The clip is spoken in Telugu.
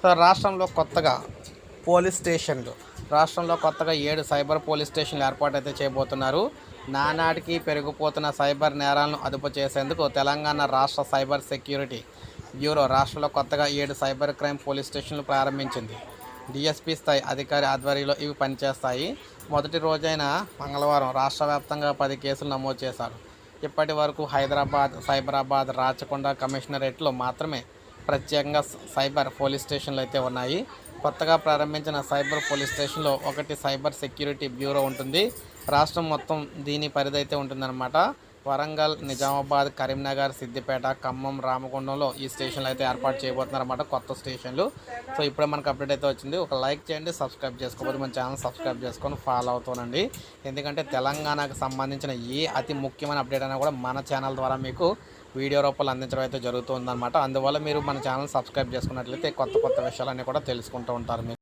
సో రాష్ట్రంలో కొత్తగా పోలీస్ స్టేషన్లు రాష్ట్రంలో కొత్తగా ఏడు సైబర్ పోలీస్ స్టేషన్లు ఏర్పాటు అయితే చేయబోతున్నారు. నానాటికి పెరిగిపోతున్న సైబర్ నేరాలను అదుపు చేసేందుకు తెలంగాణ రాష్ట్ర సైబర్ సెక్యూరిటీ బ్యూరో రాష్ట్రంలో కొత్తగా ఏడు సైబర్ క్రైమ్ పోలీస్ స్టేషన్లు ప్రారంభించింది. డిఎస్పీ స్థాయి అధికారి ఆధ్వర్యంలో ఇవి పనిచేస్తాయి. మొదటి రోజైన మంగళవారం రాష్ట్ర వ్యాప్తంగా పది కేసులు నమోదు చేశారు. ఇప్పటి వరకు హైదరాబాద్ సైబరాబాద్ రాచకొండ కమిషనరేట్లో మాత్రమే ప్రత్యేకంగా సైబర్ పోలీస్ స్టేషన్లు అయితే ఉన్నాయి. కొత్తగా ప్రారంభించిన సైబర్ పోలీస్ స్టేషన్లో ఒకటి సైబర్ సెక్యూరిటీ బ్యూరో ఉంటుంది. రాష్ట్రం మొత్తం దీని పరిధి అయితే ఉంటుందన్నమాట. వరంగల్ నిజామాబాద్ కరీంనగర్ సిద్దిపేట ఖమ్మం రామగుండంలో ఈ స్టేషన్లు అయితే ఏర్పాటు చేయబోతున్నారన్నమాట కొత్త స్టేషన్లు. సో ఇప్పుడే మనకు అప్డేట్ అయితే వచ్చింది. ఒక లైక్ చేయండి సబ్స్క్రైబ్ చేసుకోకపోతే మన ఛానల్ సబ్స్క్రైబ్ చేసుకొని ఫాలో అవుతానండి. ఎందుకంటే తెలంగాణకు సంబంధించిన ఏ అతి ముఖ్యమైన అప్డేట్ అయినా కూడా మన ఛానల్ ద్వారా మీకు వీడియో రూపంలో అందించడం అయితే జరుగుతుందన్నమాట అందువల్ల మీరు మన ఛానల్ సబ్స్క్రైబ్ చేసుకున్నట్లయితే కొత్త కొత్త విషయాలన్నీ కూడా తెలుసుకుంటూ ఉంటారు మీరు